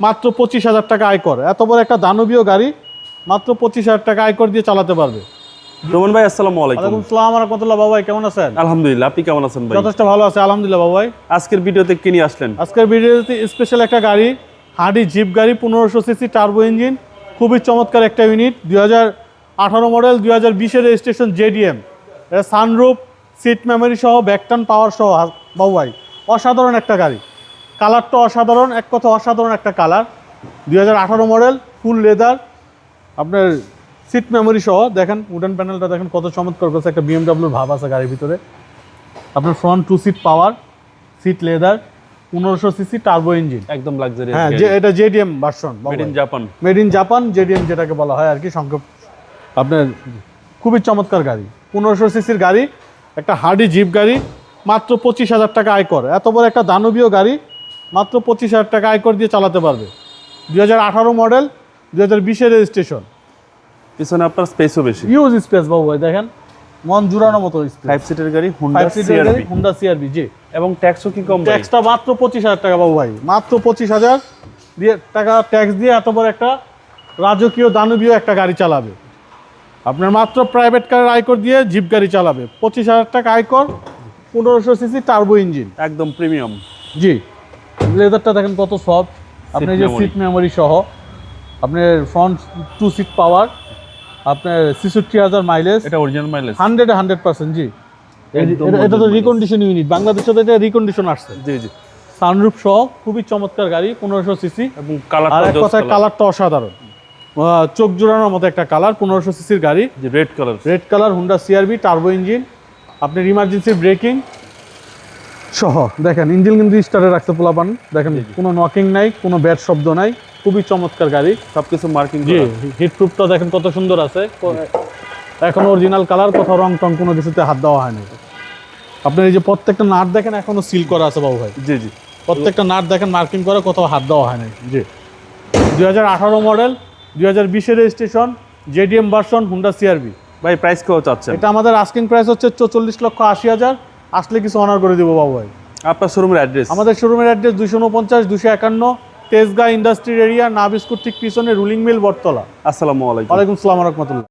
মাত্র পঁচিশ হাজার টাকা আয়কর এত বড় একটা দানবীয় গাড়ি মাত্র পঁচিশ হাজার টাকা আয়কর দিয়ে চালাতে পারবে। রোমান ভাই আসসালামু আলাইকুম। ওয়ালাইকুম সালাম রহমতুল্লাহ বাবাই কেমন আছেন? আলহামদুলিল্লাহ আপনি কেমন আছেন ভাই? যথেষ্ট ভালো আছে আলহামদুলিল্লাহ বাবাই। আজকের ভিডিওতে কি নিয়ে আসলেন? আজকের ভিডিওতে স্পেশাল একটা গাড়ি হাডি জিপ গাড়ি পনেরোশো সিসি টার্বো ইঞ্জিন খুবই চমৎকার একটা ইউনিট দুই হাজার আঠারো মডেল দুই হাজার বিশের রেজিস্ট্রেশন জেডিএম এটা সানরুপ সিট মেমোরি সহ ব্যাকটান পাওয়ার সহ বাবুভাই অসাধারণ একটা গাড়ি। কালারটা অসাধারণ এক কথা অসাধারণ একটা কালার। দুই হাজার আঠারো মডেল ফুল লেদার। আপনার সিট মেমোরি সহ দেখেন উডেন প্যানেলটা দেখেন কত চমৎকার করছে একটা বিএমডাব্লিউর ভাব আছে গাড়ির ভিতরে। আপনার front two seat power seat leather পনেরোশো সিসি টার্বো ইঞ্জিন একদম লাক্সারি হ্যাঁ যে এটা JDM version made in Japan made in Japan JDM যেটাকে বলা হয় আর কি সংক্ষেপ। আপনার খুবই চমৎকার গাড়ি। পনেরোশো সিসির গাড়ি একটা হার্ডি জিপ গাড়ি মাত্র পঁচিশ হাজার টাকা আয় আয়কর। এত বড় একটা দানবীয় গাড়ি মাত্র পঁচিশ হাজার টাকা আয়কর দিয়ে চালাতে পারবে। দুই হাজার আঠারো মডেল দুই হাজার রেজিস্ট্রেশন। পিছনে আপনার স্পেসও বেশি। ইউজ স্পেস বাবু ভাই দেখেন মন জুড়ানো মতো ফাইভ সিটের গাড়ি হুন্ডা সিআরবি হুন্ডা সিআরবি জি। এবং ট্যাক্সও কি কম ট্যাক্সটা মাত্র পঁচিশ হাজার টাকা বাবু ভাই মাত্র পঁচিশ হাজার দিয়ে টাকা ট্যাক্স দিয়ে এত বড় একটা রাজকীয় দানবীয় একটা গাড়ি চালাবে। আপনার মাত্র প্রাইভেট কারের আয়কর দিয়ে জিপ গাড়ি চালাবে। পঁচিশ হাজার টাকা আয়কর পনেরোশো সিসি টার্বো ইঞ্জিন একদম প্রিমিয়াম জি। লেদারটা দেখেন কত সফট। আপনি যে। সিট মেমোরি সহ আপনার ফ্রন্ট টু সিট পাওয়ার আপনার ছেষট্টি হাজার মাইলেজ এটা original mileage hundred hundred percent জি। এটা- এটা তো রিকন্ডিশন ইউনিট বাংলাদেশে তো এটা রিকন্ডিশন আসছে। জি জি। সানরুফ সহ খুবই চমৎকার গাড়ি পনেরোশো সিসি এবং আর কালারটা এক কথায় কালারটা অসাধারণ। আহ, চোখ জোড়ানোর মতো একটা কালার পনেরোশো সিসির গাড়ি। যে red colour red colour Honda CRV turbo engine আপনার ইমার্জেন্সি ব্রেকিং সহ দেখেন ইঞ্জিন কিন্তু স্টার্টে রাখতে পোলাপান। দেখেন কোনো নকিং নাই কোনো ব্যাড শব্দ নাই খুবই চমৎকার গাড়ি সবকিছু মার্কিং জি হিটপ্রুফটা দেখেন কত সুন্দর আছে। এখন অরিজিনাল কালার কোথাও রং টং কোনো কিছুতে হাত দেওয়া হয়নি। আপনার এই যে প্রত্যেকটা নাট দেখেন এখনও সিল করা আছে বাবু ভাই। জি জি। প্রত্যেকটা নাট দেখেন মার্কিং করে কোথাও হাত দেওয়া হয় নাই জি। দুই হাজার আঠারো মডেল দুই হাজার বিশের registration JDM version Honda CRV ভাই প্রাইস কেউ চাচ্ছে এটা আমাদের আস্কিং প্রাইস হচ্ছে চল্লিশ লক্ষ আশি হাজার আসলে কিছু অনার করে দেবো বাবু ভাই। আপনার শোরুমের অ্যাড্রেস আমাদের শোরুমের অ্যাড্রেস দুশো উনপঞ্চাশ দুশো একান্ন তেজগাঁ ইন্ডাস্ট্রির এরিয়া না বিস্কুট ঠিক পিছনে রুলিং মিল বটতলা। আসসালামু আলাইকুম। ওয়ালাইকুম সালাম রহমতুল্লাহ।